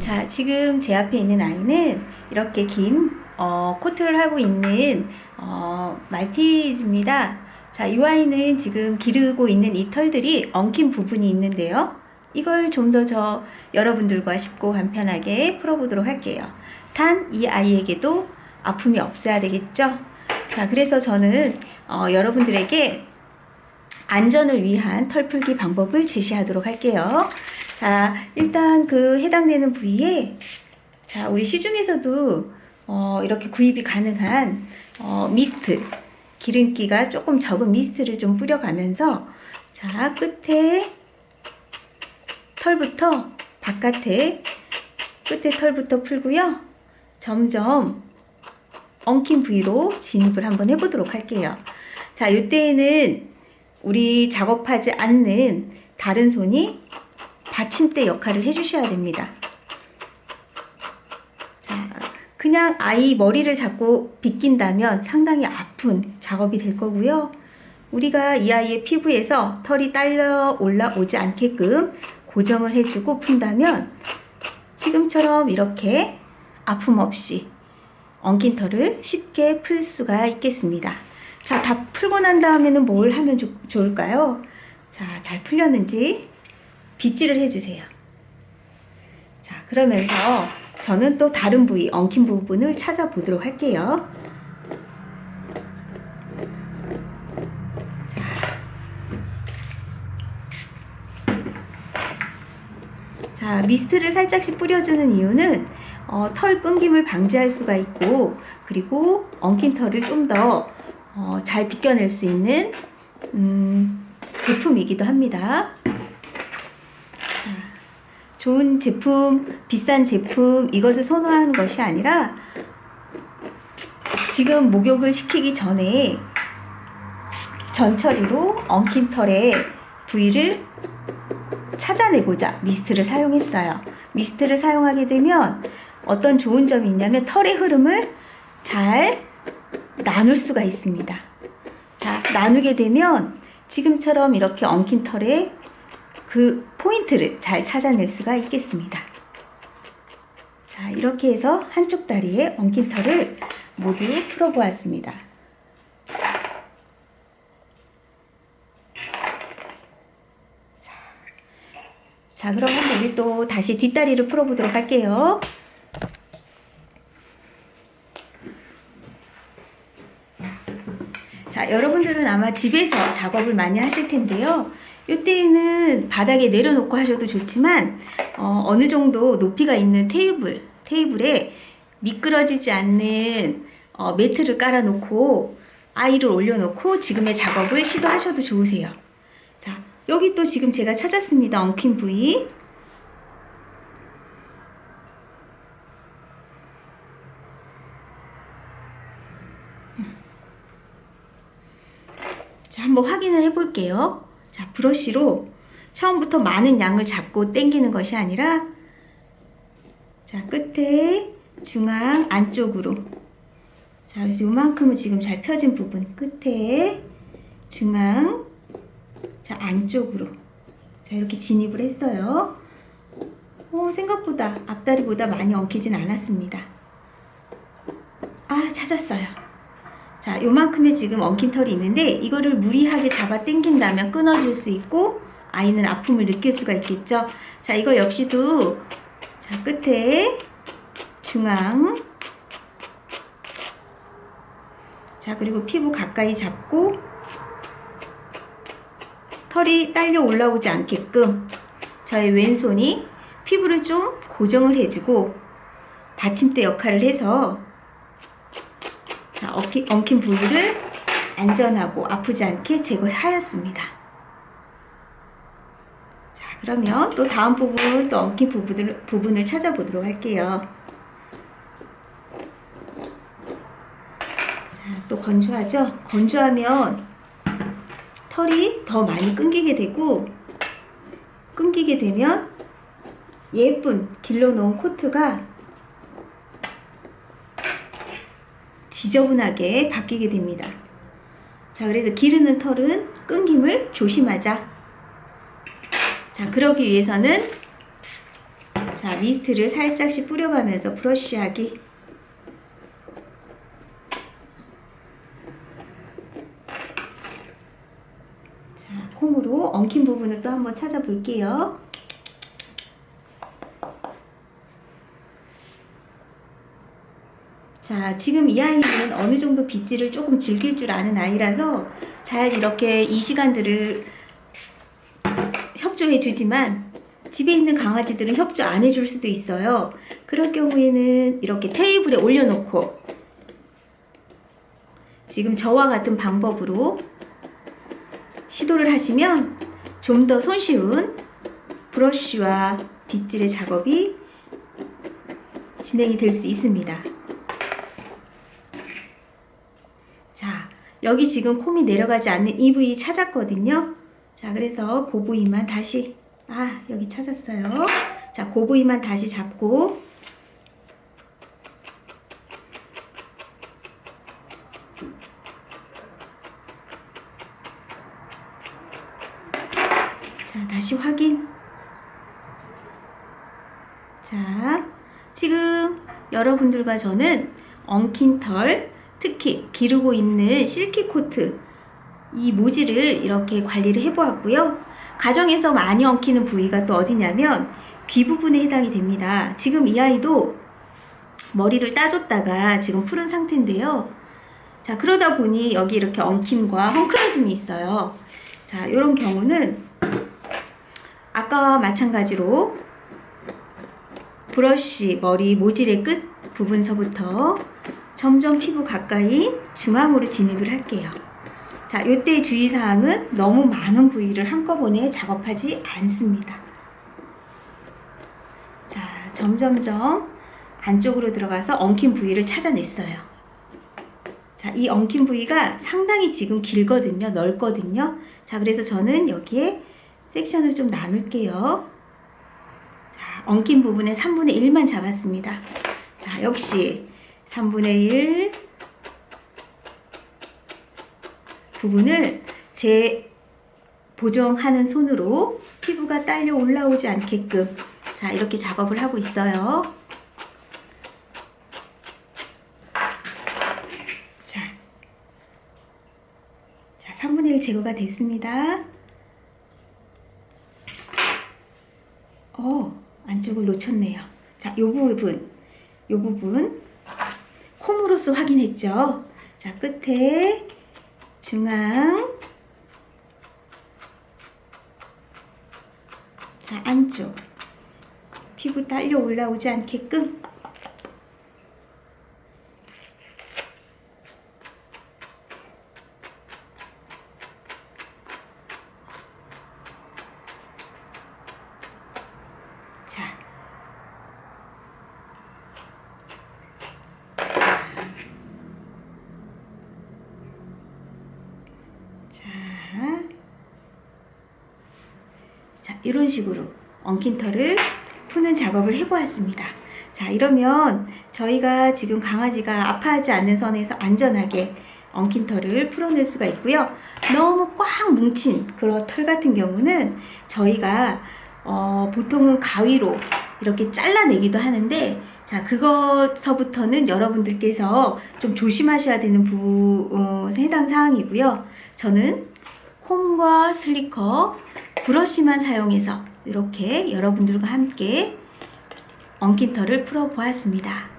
자, 지금 제 앞에 있는 아이는 이렇게 긴 어, 코트를 하고 있는 어, 말티즈입니다. 자, 이 아이는 지금 기르고 있는 이 털들이 엉킨 부분이 있는데요. 이걸 좀 더 저 여러분들과 쉽고 간편하게 풀어보도록 할게요. 단 이 아이에게도 아픔이 없어야 되겠죠? 자, 그래서 저는 어, 여러분들에게 안전을 위한 털 풀기 방법을 제시하도록 할게요. 자, 일단 그 해당되는 부위에 자, 우리 시중에서도 어, 이렇게 구입이 가능한 어, 미스트, 기름기가 조금 적은 미스트를 좀 뿌려가면서 자, 끝에 털부터 바깥에 끝에 털부터 풀고요. 점점 엉킨 부위로 진입을 한번 해보도록 할게요. 자, 이때에는 우리 작업하지 않는 다른 손이 받침대 역할을 해주셔야 됩니다. 자, 그냥 아이 머리를 잡고 빗긴다면 상당히 아픈 작업이 될 거고요. 우리가 이 아이의 피부에서 털이 딸려 올라오지 않게끔 고정을 해주고 푼다면 지금처럼 이렇게 아픔 없이 엉킨 털을 쉽게 풀 수가 있겠습니다. 자, 다 풀고 난 다음에는 뭘 하면 좋, 좋을까요? 자, 잘 풀렸는지 빗질을 해주세요. 자, 그러면서 저는 또 다른 부위, 엉킨 부분을 찾아보도록 할게요. 자, 미스트를 살짝씩 뿌려주는 이유는 어, 털 끊김을 방지할 수가 있고 그리고 엉킨 털을 좀더 어, 잘 비껴낼 수 있는 음, 제품이기도 합니다. 자, 좋은 제품, 비싼 제품 이것을 선호하는 것이 아니라 지금 목욕을 시키기 전에 전처리로 엉킨 털의 부위를 찾아내고자 미스트를 사용했어요. 미스트를 사용하게 되면 어떤 좋은 점이 있냐면 털의 흐름을 잘 나눌 수가 있습니다. 자, 나누게 되면 지금처럼 이렇게 엉킨 털의 그 포인트를 잘 찾아낼 수가 있겠습니다. 자, 이렇게 해서 한쪽 다리에 엉킨 털을 모두 풀어보았습니다. 자, 그럼 한번 우리 또 다시 뒷다리를 풀어보도록 할게요. 자, 여러분들은 아마 집에서 작업을 많이 하실 텐데요. 이때에는 바닥에 내려놓고 하셔도 좋지만, 어, 어느 정도 높이가 있는 테이블, 테이블에 미끄러지지 않는 어, 매트를 깔아놓고 아이를 올려놓고 지금의 작업을 시도하셔도 좋으세요. 자, 여기 또 지금 제가 찾았습니다. 엉킨 부위. 자, 한번 확인을 해볼게요. 자, 브러쉬로 처음부터 많은 양을 잡고 당기는 것이 아니라 자, 끝에 중앙 안쪽으로 자, 그래서 요만큼은 지금 잘 펴진 부분 끝에 중앙 자, 안쪽으로 자, 이렇게 진입을 했어요. 어, 생각보다 앞다리보다 많이 엉키진 않았습니다. 아, 찾았어요. 자, 요만큼의 지금 엉킨 털이 있는데 이거를 무리하게 잡아 당긴다면 끊어질 수 있고 아이는 아픔을 느낄 수가 있겠죠. 자, 이거 역시도 자, 끝에 중앙 자, 그리고 피부 가까이 잡고 털이 딸려 올라오지 않게끔 저의 왼손이 피부를 좀 고정을 해주고 받침대 역할을 해서 자, 엉킨, 부위를 안전하고 아프지 않게 제거하였습니다. 자, 그러면 또 다음 부분, 또 엉킨 부분을, 부분을 찾아보도록 할게요. 자, 또 건조하죠? 건조하면 털이 더 많이 끊기게 되고, 끊기게 되면 예쁜 길러놓은 코트가 지저분하게 바뀌게 됩니다. 자, 그래서 기르는 털은 끊김을 조심하자. 자, 그러기 위해서는 자, 자, 미스트를 살짝씩 뿌려가면서 브러쉬하기. 자, 콩으로 엉킨 부분을 또 한번 찾아볼게요. 자, 지금 이 아이는 어느 정도 빗질을 조금 즐길 줄 아는 아이라서 잘 이렇게 이 시간들을 협조해 주지만 집에 있는 강아지들은 협조 안 해줄 수도 있어요. 그럴 경우에는 이렇게 테이블에 올려놓고 지금 저와 같은 방법으로 시도를 하시면 좀 더 손쉬운 브러쉬와 빗질의 작업이 진행이 될 수 있습니다. 자, 여기 지금 콤이 내려가지 않는 이 부위 찾았거든요. 자, 그래서 그 부위만 다시, 아, 여기 찾았어요. 자, 그 부위만 다시 잡고, 자, 다시 확인. 자, 지금 여러분들과 저는 엉킨 털, 특히 기르고 있는 실키 코트, 이 모지를 이렇게 관리를 해보았고요. 가정에서 많이 엉키는 부위가 또 어디냐면 귀 부분에 해당이 됩니다. 지금 이 아이도 머리를 따줬다가 지금 푸른 상태인데요. 자, 그러다 보니 여기 이렇게 엉킴과 헝클어짐이 있어요. 자, 이런 경우는 아까와 마찬가지로 브러쉬 머리 모질의 끝 부분서부터 점점 피부 가까이 중앙으로 진입을 할게요. 자, 이때 주의사항은 너무 많은 부위를 한꺼번에 작업하지 않습니다. 자, 점점점 안쪽으로 들어가서 엉킨 부위를 찾아냈어요. 자, 이 엉킨 부위가 상당히 지금 길거든요. 넓거든요. 자, 그래서 저는 여기에 섹션을 좀 나눌게요. 자, 엉킨 부분에 3분의 1만 잡았습니다. 자, 역시 3분의 1 부분을 제 보정하는 손으로 피부가 딸려 올라오지 않게끔 자, 이렇게 작업을 하고 있어요. 자, 자 3분의 1 제거가 됐습니다. 어, 안쪽을 놓쳤네요. 자, 요 부분, 요 부분 콤으로써 확인했죠. 자, 끝에 중앙, 자, 안쪽. 피부 딸려 올라오지 않게끔 자, 자, 자, 이런 식으로 엉킨 털을 푸는 작업을 해보았습니다. 자, 이러면 저희가 지금 강아지가 아파하지 않는 선에서 안전하게 엉킨 털을 풀어낼 수가 있고요. 너무 꽉 뭉친 그런 털 같은 경우는 저희가 어, 보통은 가위로 이렇게 잘라내기도 하는데 자 그것서부터는 여러분들께서 좀 조심하셔야 되는 부 어, 해당 사항이고요. 저는 콤과 슬리커 브러쉬만 사용해서 이렇게 여러분들과 함께 엉킨 털을 풀어 보았습니다.